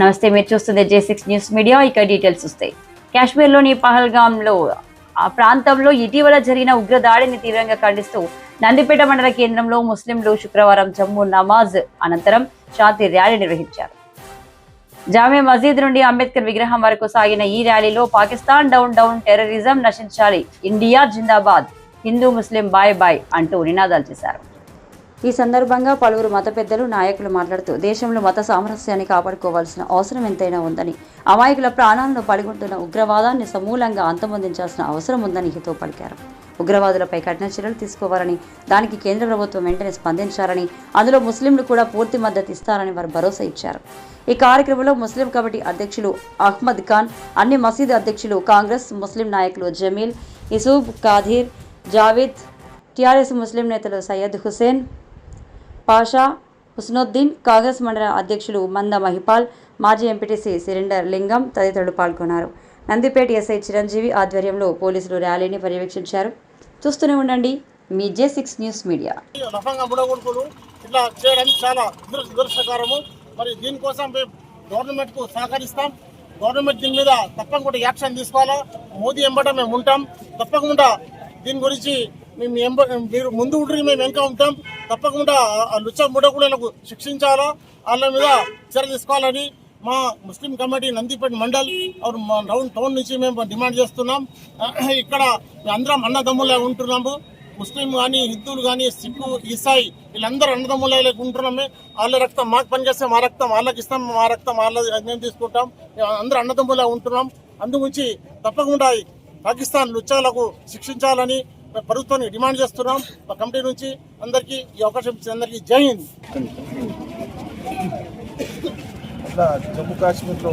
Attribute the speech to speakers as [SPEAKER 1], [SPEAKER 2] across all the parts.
[SPEAKER 1] నమస్తే మీరు చూస్తుంది జే సిక్స్ న్యూస్ మీడియా ఇక డీటెయిల్స్ వస్తాయి. కాశ్మీర్లోని పహల్గాంలో ఆ ప్రాంతంలో ఇటీవల జరిగిన ఉగ్రదాడిని తీవ్రంగా ఖండిస్తూ నందిపేట మండల కేంద్రంలో ముస్లింలు శుక్రవారం జమ్మూ నమాజ్ అనంతరం శాంతి ర్యాలీ నిర్వహించారు. జామే మసీద్ నుండి అంబేద్కర్ విగ్రహం వరకు సాగిన ఈ ర్యాలీలో పాకిస్తాన్ డౌన్ డౌన్ టెర్రరిజం నశించాలి ఇండియా జిందాబాద్ హిందూ ముస్లిం బాయ్ బాయ్ అంటూ నినాదాలు చేశారు. ఈ సందర్భంగా పలువురు మత పెద్దలు నాయకులు మాట్లాడుతూ దేశంలో మత సామరస్యాన్ని కాపాడుకోవాల్సిన అవసరం ఎంతైనా ఉందని అమాయకుల ప్రాణాలను పడిగొంటున్న ఉగ్రవాదాన్ని సమూలంగా అంతమొందించాల్సిన అవసరం ఉందని హితో పలికారు. ఉగ్రవాదులపై కఠిన చర్యలు తీసుకోవాలని దానికి కేంద్ర ప్రభుత్వం వెంటనే స్పందించాలని అందులో ముస్లింలు కూడా పూర్తి మద్దతు ఇస్తారని వారు భరోసా ఇచ్చారు. ఈ కార్యక్రమంలో ముస్లిం కమిటీ అధ్యక్షులు అహ్మద్ ఖాన్ అన్ని మసీదు అధ్యక్షులు కాంగ్రెస్ ముస్లిం నాయకులు జమీల్ ఇసూబ్ కాధీర్ జావేద్ టీఆర్ఎస్ ముస్లిం నేతలు సయ్యద్ హుసేన్ పాషా హుస్నుద్దీన్ కాంగ్రెస్ మండల అధ్యక్షులు మంద మహిపాల్ మాజీ ఎంపీటీసీ సిలిండర్ లింగం తదితరులు పాల్గొన్నారు. నందిపేట ఎస్ఐ చిరంజీవి ఆధ్వర్యంలో పోలీసులు ర్యాలీని పర్యవేక్షించారు. చూస్తూనే ఉండండి మీ జే సిక్స్ న్యూస్ మీడియా.
[SPEAKER 2] రఫంగా ఇట్లా చేయడం చాలా దురదృష్టకరము. మరి దీనికోసం మేము గవర్నమెంట్కు సహకరిస్తాం. గవర్నమెంట్ దీని మీద తప్పకుండా యాక్షన్ తీసుకోవాలా? మోదీ ఎంబట మేము ఉంటాం. తప్పకుండా దీని గురించి మేము మీరు ముందు ఉండి మేము వెనక ఉంటాం. తప్పకుండా ఆ లుచ్చ కూడా శిక్షించాలా? వాళ్ళ మీద చర్య తీసుకోవాలని మా ముస్లిం కమిటీ నందిపేట మండల్ మా టౌన్ టౌన్ నుంచి మేము డిమాండ్ చేస్తున్నాం. ఇక్కడ అందరం అన్నదమ్ములా ఉంటున్నాము. ముస్లిం కానీ హిందువులు కానీ సిక్కు ఈసాయి వీళ్ళందరూ అన్నదమ్ములే ఉంటున్నామే వాళ్ళ రక్తం మాకు పనిచేస్తే మా రక్తం వాళ్ళకి ఇస్తాం మా రక్తం వాళ్ళది మేము తీసుకుంటాం. అందరూ అన్నదమ్ములే ఉంటున్నాం. అందుగురించి తప్పకుండా పాకిస్తాన్ లుచ్చాలకు శిక్షించాలని ప్రభుత్వాన్ని డిమాండ్ చేస్తున్నాం. మా కమిటీ నుంచి అందరికీ ఈ అవకాశం ఇచ్చిన అందరికీ జై హింద్.
[SPEAKER 3] ఇట్లా జమ్మూ కాశ్మీర్లో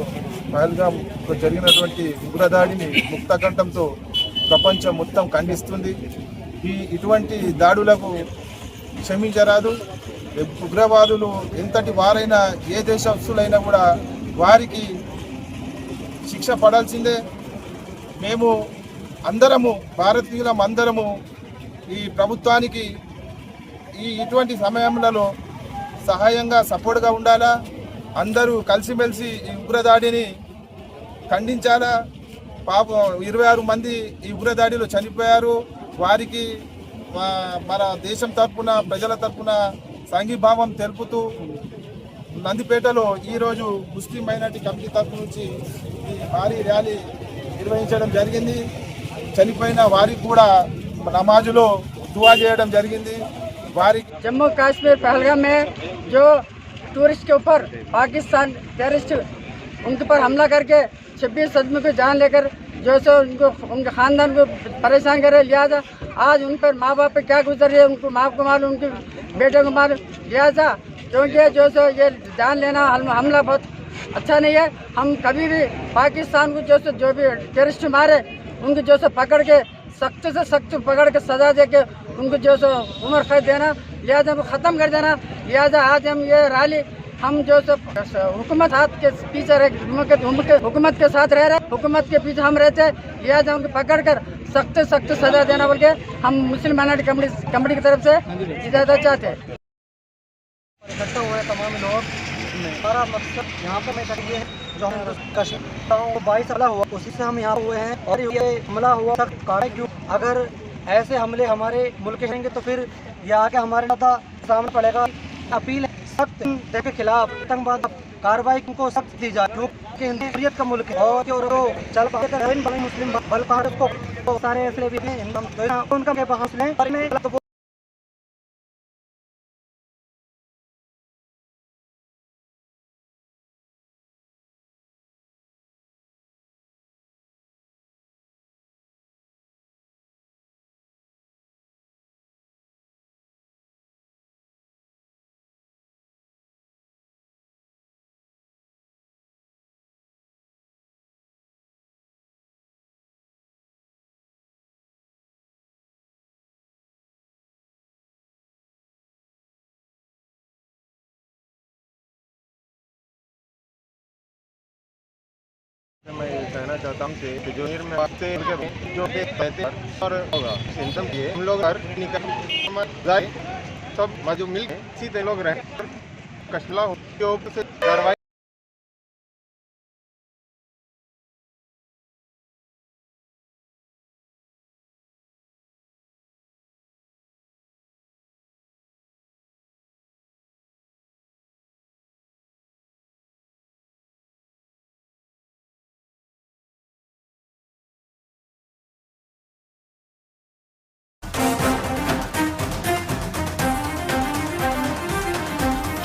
[SPEAKER 3] పహల్గామ్లో జరిగినటువంటి ఉగ్రదాడిని ముక్తకంఠంతో ప్రపంచం మొత్తం ఖండిస్తుంది. ఈ ఇటువంటి దాడులకు క్షమించరాదు. ఉగ్రవాదులు ఎంతటి వారైనా ఏ దేశస్తులైనా కూడా వారికి శిక్ష పడాల్సిందే. మేము అందరము భారతీయులం అందరము ఈ ప్రభుత్వానికి ఈ ఇటువంటి సమయంలో సహాయంగా సపోర్ట్గా ఉండాలా? అందరూ కలిసిమెలిసి ఈ ఉగ్రదాడిని ఖండించాలా? పాపం ఇరవై ఆరు మంది ఈ ఉగ్రదాడిలో చనిపోయారు. వారికి మా- మన దేశం తరపున ప్రజల తరపున సంఘీభావం తెలుపుతూ నందిపేటలో ఈరోజు ముస్లిం మైనార్టీ కమిటీ తరఫు నుంచి ఈ భారీ ర్యాలీ నిర్వహించడం జరిగింది. చనిపోయిన వారికి కూడా నమాజులో దువా చేయడం జరిగింది.
[SPEAKER 4] వారి జమ్మూ కాశ్మీర్ پہلگام میں جو ٹورسٹ کے اوپر پاکستان ٹیررسٹ ان حملہ کر کے چھبیس آدمی کو جان لے کر جو سو ان کو ان کے خاندان کو پریشان کرے لہٰذا آج ان پر ماں باپ پہ کیا گزر رہے ان کو ماں کو معلوم ان کے بیٹے کو معلوم لہٰذا کیونکہ جو سو یہ جان لینا حملہ بہت اچھا نہیں ہے ہم کبھی بھی پاکستان کو جو سو جو بھی ٹیرسٹ مارے ان کو جو سو پکڑ کے سخت سے سخت پکڑ کے سزا دے کے ان کو جو سو عمر قید دینا، لہٰذا ہم ختم کر دینا، لہٰذا آج ہم یہ رالی، ہم جو سو حکومت ہاتھ کے پیچھے رہے حکومت کے ساتھ رہ رہے، حکومت کے پیچھے ہم رہتے، لہٰذا ان کو پکڑ کر سخت
[SPEAKER 5] سخت سزا دینا بول کے ہم مسلم مائنورٹی کمیٹی کی طرف سے اجازت چاہتے ہیں۔ اکٹھا ہوئے تمام لوگ میں۔ سارا مقصد یہاں میں جو ہم کشمیر کو بائیس حملہ ہوا، اسی سے ہم یہاں ہوئے ہیں۔ اور یہ حملہ ہوا، سخت کارے کیوں؟ اگر ایسے حملے ہمارے ملک کریں گے تو پھر یہ آ کے ہمارے سامنے پڑے گا۔ اپیل سخت کے خلاف، تنگ باد کاروائی کو سخت دی جائے۔ کیونکہ ہندوریت کا ملک ہے۔ اور چل پائے مسلم بل پہاڑ کو سارے ایسے بھی
[SPEAKER 3] ہیں ان کا بہت لیں میں یہ کہنا چاہتا ہوں کہ جوہر میں واقع جو اور ہوگا۔ انتم یہ ہم لوگ ہر نکل سب مجموع مل اسی طرح لوگ رہے کشلا ہو